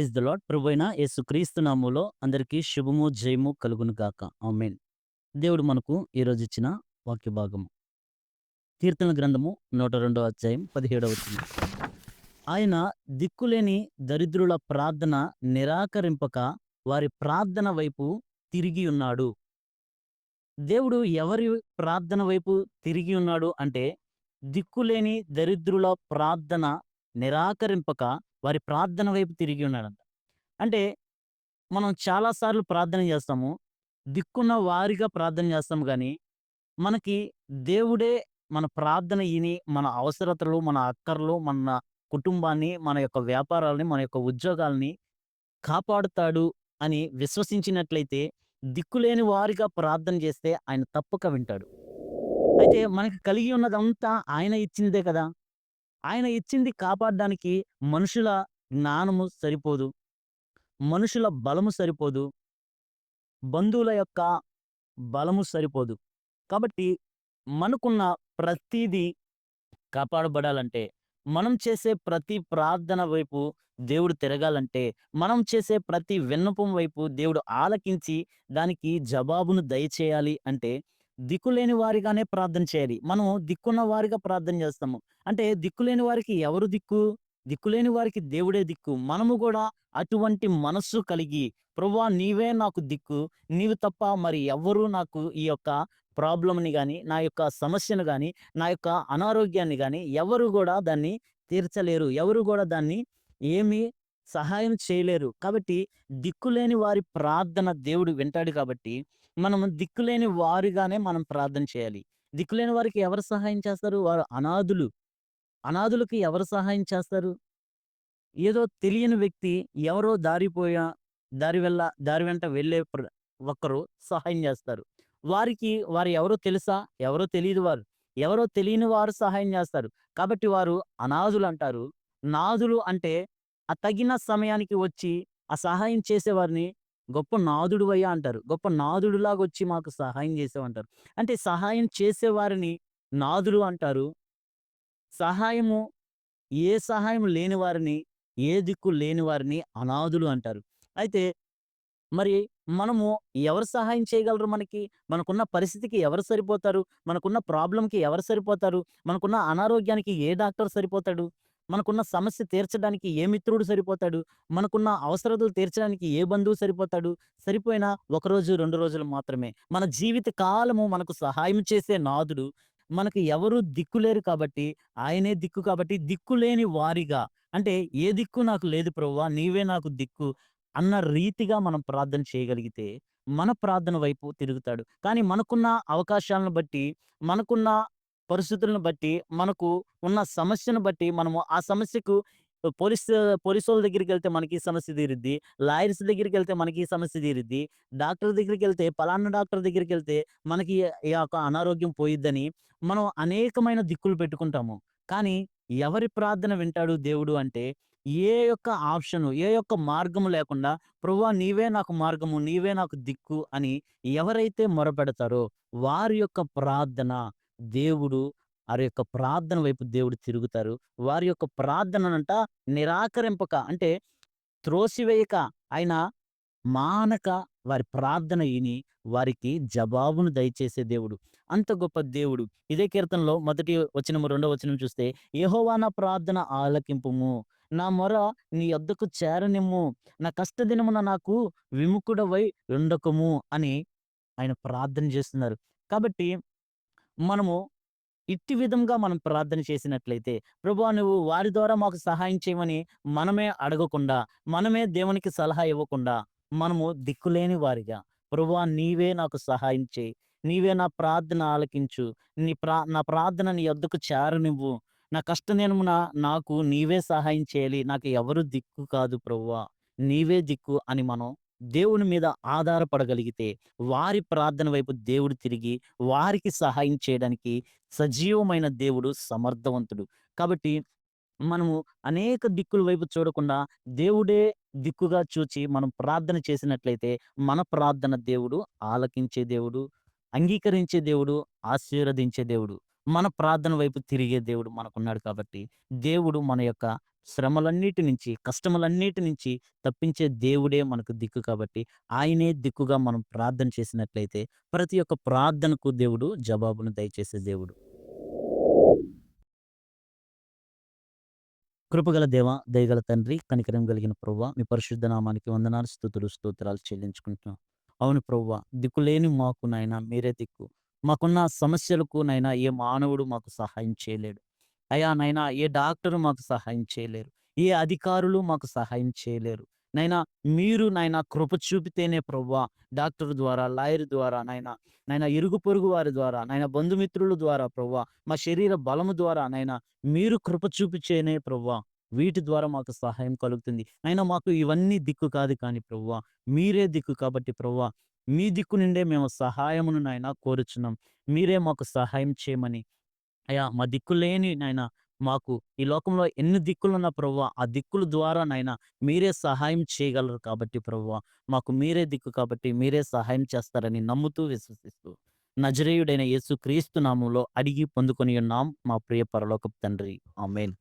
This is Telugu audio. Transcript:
ప్రైజ్ ద లాడ్ ప్రభైన యేసుక్రీస్తు నామములో అందరికీ శుభము జయము కలుగును గాక. ఆమెన్. దేవుడు మనకు ఈరోజు ఇచ్చిన వాక్య భాగము కీర్తన గ్రంథము నూట రెండవ అధ్యాయం పదిహేడవ ఆయన దిక్కులేని దరిద్రుల ప్రార్థన నిరాకరింపక వారి ప్రార్థన వైపు తిరిగి ఉన్నాడు. దేవుడు ఎవరి ప్రార్థన వైపు తిరిగి ఉన్నాడు అంటే దిక్కులేని దరిద్రుల ప్రార్థన నిరాకరింపక వారి ప్రార్థన వైపు తిరిగి ఉన్నాడంట. అంటే మనం చాలాసార్లు ప్రార్థన చేస్తాము. దిక్కున్న వారిగా ప్రార్థన చేస్తాము కానీ మనకి దేవుడే మన ప్రార్థన ఇని మన అవసరతలు మన అక్కర్లు మన కుటుంబాన్ని మన యొక్క వ్యాపారాలని మన యొక్క ఉద్యోగాల్ని కాపాడుతాడు అని విశ్వసించినట్లయితే దిక్కులేని వారిగా ప్రార్థన చేస్తే ఆయన తప్పక వింటాడు. అయితే మనకి కలిగి ఉన్నదంతా ఆయన ఇచ్చిందే కదా! ఆయన ఇచ్చింది కాపాడడానికి మనుషుల జ్ఞానము సరిపోదు. మనుషుల బలము సరిపోదు. బంధువుల యొక్క బలము సరిపోదు. కాబట్టి మనకున్న ప్రతిదీ కాపాడబడాలంటే మనం చేసే ప్రతి ప్రార్థన వైపు దేవుడు తిరగాలంటే మనం చేసే ప్రతి విన్నపం వైపు దేవుడు ఆలకించి దానికి జవాబును దయచేయాలి అంటే దిక్కులేని వారిగానే ప్రార్థన చేయాలి. మనం దిక్కున్న వారిగా ప్రార్థన చేస్తాము. అంటే దిక్కులేని వారికి ఎవరు దిక్కు? దిక్కులేని వారికి దేవుడే దిక్కు. మనము కూడా అటువంటి మనస్సు కలిగి ప్రభా నీవే నాకు దిక్కు. నీవు తప్ప మరి ఎవ్వరూ నాకు ఈ యొక్క ప్రాబ్లంని కానీ నా యొక్క సమస్యను కానీ నా యొక్క అనారోగ్యాన్ని కానీ ఎవరు కూడా దాన్ని తీర్చలేరు. ఎవరు కూడా దాన్ని ఏమీ సహాయం చేయలేరు. కాబట్టి దిక్కులేని వారి ప్రార్థన దేవుడు వింటాడు కాబట్టి మనం దిక్కులేని వారుగానే మనం ప్రార్థన చేయాలి. దిక్కులేని వారికి ఎవరు సహాయం చేస్తారు? వారు అనాథులు. అనాథులకి ఎవరు సహాయం చేస్తారు? ఏదో తెలియని వ్యక్తి ఎవరో దారిపోయా దారి వెళ్ళ దారి వెంట వెళ్ళే ఒకరు సహాయం చేస్తారు. వారికి వారు ఎవరో తెలుసా? ఎవరో తెలియదు వారు. ఎవరో తెలియని వారు సహాయం చేస్తారు. కాబట్టి వారు అనాథులు అంటారు. నాదులు అంటే ఆ తగిన సమయానికి వచ్చి ఆ సహాయం చేసేవారిని గొప్ప నాదుడు అయ్యా అంటారు. గొప్ప నాదుడులాగా వచ్చి మాకు సహాయం చేసేవంటారు. అంటే సహాయం చేసేవారిని నాదుడు అంటారు. సహాయము ఏ సహాయం లేని వారిని ఏ దిక్కు లేని వారిని అనాథులు అంటారు. అయితే మరి మనము ఎవరు సహాయం చేయగలరు మనకి? మనకున్న పరిస్థితికి ఎవరు సరిపోతారు? మనకున్న ప్రాబ్లంకి ఎవరు సరిపోతారు? మనకున్న అనారోగ్యానికి ఏ డాక్టర్ సరిపోతాడు? మనకున్న సమస్య తీర్చడానికి ఏ మిత్రుడు సరిపోతాడు? మనకున్న అవసరతలు తీర్చడానికి ఏ బంధువు సరిపోతాడు? సరిపోయినా ఒక రోజు రెండు రోజులు మాత్రమే. మన జీవిత కాలము మనకు సహాయం చేసే నాదుడు. మనకు ఎవరు దిక్కులేరు కాబట్టి ఆయనే దిక్కు కాబట్టి దిక్కులేని వారిగా. అంటే ఏ దిక్కు నాకు లేదు ప్రవ్వా నీవే నాకు దిక్కు అన్న రీతిగా మనం ప్రార్థన చేయగలిగితే మన ప్రార్థన వైపు తిరుగుతాడు. కానీ మనకున్న అవకాశాలను బట్టి మనకున్న పరిస్థితులను బట్టి మనకు ఉన్న సమస్యను బట్టి మనము ఆ సమస్యకు పోలీస్ పోలీసు వాళ్ళ దగ్గరికి వెళ్తే మనకి సమస్య తీరుద్ది లాయర్స్ దగ్గరికి వెళ్తే మనకి సమస్య తీరుద్ది డాక్టర్ దగ్గరికి వెళ్తే పలానా డాక్టర్ దగ్గరికి వెళ్తే మనకి ఈ యొక్క అనారోగ్యం పోయిద్దని మనం అనేకమైన దిక్కులు పెట్టుకుంటాము. కానీ ఎవరి ప్రార్థన వింటాడు దేవుడు అంటే ఏ యొక్క ఆప్షన్ ఏ యొక్క మార్గము లేకుండా ప్రభువా నీవే నాకు మార్గము నీవే నాకు దిక్కు అని ఎవరైతే మొరపెడతారో వారి యొక్క ప్రార్థన దేవుడు వారి యొక్క ప్రార్థన వైపు దేవుడు తిరుగుతారు. వారి యొక్క ప్రార్థననంట నిరాకరింపక అంటే త్రోసివేయక. ఆయన మానక వారి ప్రార్థన విని వారికి జవాబును దయచేసే దేవుడు. అంత గొప్ప దేవుడు. ఇదే కీర్తనలో మొదటి వచనము రెండో వచనం చూస్తే యెహోవా నా ప్రార్థన ఆలకింపుము. నా మొర నీ యొద్దకు చేరనిమ్ము. నా కష్టదినమున నాకు విముఖుడవై ఉండకము అని ఆయన ప్రార్థన చేస్తున్నారు. కాబట్టి మనము ఇట్టి విధంగా మనం ప్రార్థన చేసినట్లయితే ప్రభువా నువ్వు వారి ద్వారా మాకు సహాయం చేయమని మనమే అడగకుండా మనమే దేవునికి సలహా ఇవ్వకుండా మనము దిక్కులేని వారిగా ప్రభువా నీవే నాకు సహాయం చేయి నీవే నా ప్రార్థన ఆలకించు నీ ప్రా నా ప్రార్థన నీ యొద్దకు చేరనివ్వు. నా కష్ట కష్టనేమున నాకు నీవే సహాయం చేయాలి నాకు ఎవరు దిక్కు కాదు ప్రభువా నీవే దిక్కు అని మనం దేవుని మీద ఆధారపడగలిగితే వారి ప్రార్థన వైపు దేవుడు తిరిగి వారికి సహాయం చేయడానికి సజీవమైన దేవుడు సమర్థవంతుడు. కాబట్టి మనము అనేక దిక్కుల వైపు చూడకుండా దేవుడే దిక్కుగా చూచి మనం ప్రార్థన చేసినట్లయితే మన ప్రార్థన దేవుడు ఆలకించే దేవుడు అంగీకరించే దేవుడు ఆశీర్వదించే దేవుడు మన ప్రార్థన వైపు తిరిగే దేవుడు మనకున్నాడు కాబట్టి దేవుడు మన యొక్క శ్రమలన్నిటి నుంచి, కష్టములన్నిటి నుంచి తప్పించే దేవుడే మనకు దిక్కు కాబట్టి, ఆయనే దిక్కుగా మనం ప్రార్థన చేసినట్లయితే, ప్రతి ఒక్క ప్రార్థనకు దేవుడు జవాబును దయచేసే దేవుడు. కృపగల దేవ, దయగల తండ్రి, కనికరం కలిగిన ప్రవ్వ మీ పరిశుద్ధ నామానికి వందనాలు, స్థుతులు స్తోత్రాలు చెల్లించుకుంటున్నాం. అవును ప్రవ్వ దిక్కులేని మాకు నాయన మీరే దిక్కు. మాకున్న సమస్యలకు నైనా ఏ మానవుడు మాకు సహాయం చేయలేడు. అయ్యా నైనా ఏ డాక్టరు మాకు సహాయం చేయలేరు. ఏ అధికారులు మాకు సహాయం చేయలేరు. నైనా మీరు నైనా కృప చూపితేనే ప్రవ్వా డాక్టర్ ద్వారా, లాయర్ ద్వారా నైనా నైనా ఇరుగు పొరుగు వారి ద్వారా, నైనా బంధుమిత్రుల ద్వారా ప్రవ్వా మా శరీర బలము ద్వారా నైనా మీరు కృప చూపించేనే ప్రవ్వా వీటి ద్వారా మాకు సహాయం కలుగుతుంది. అయినా మాకు ఇవన్నీ దిక్కు కాదు కానీ ప్రవ్వా మీరే దిక్కు కాబట్టి ప్రవ్వా మీ దిక్కు నుండే మేము సహాయమును నాయన కోరుచున్నాం. మీరే మాకు సహాయం చేయమని అయ్యా! మా దిక్కులేని నాయన మాకు ఈ లోకంలో ఎన్ని దిక్కులున్న ప్రభువా, ఆ దిక్కుల ద్వారా నాయన మీరే సహాయం చేయగలరు కాబట్టి ప్రభువా, మాకు మీరే దిక్కు కాబట్టి మీరే సహాయం చేస్తారని నమ్ముతూ, విశ్వసిస్తూ నజరేయుడైన యేసుక్రీస్తు నామంలో అడిగి పొందుకొని ఉన్నాం మా ప్రియ పరలోకపు తండ్రి. ఆమెన్.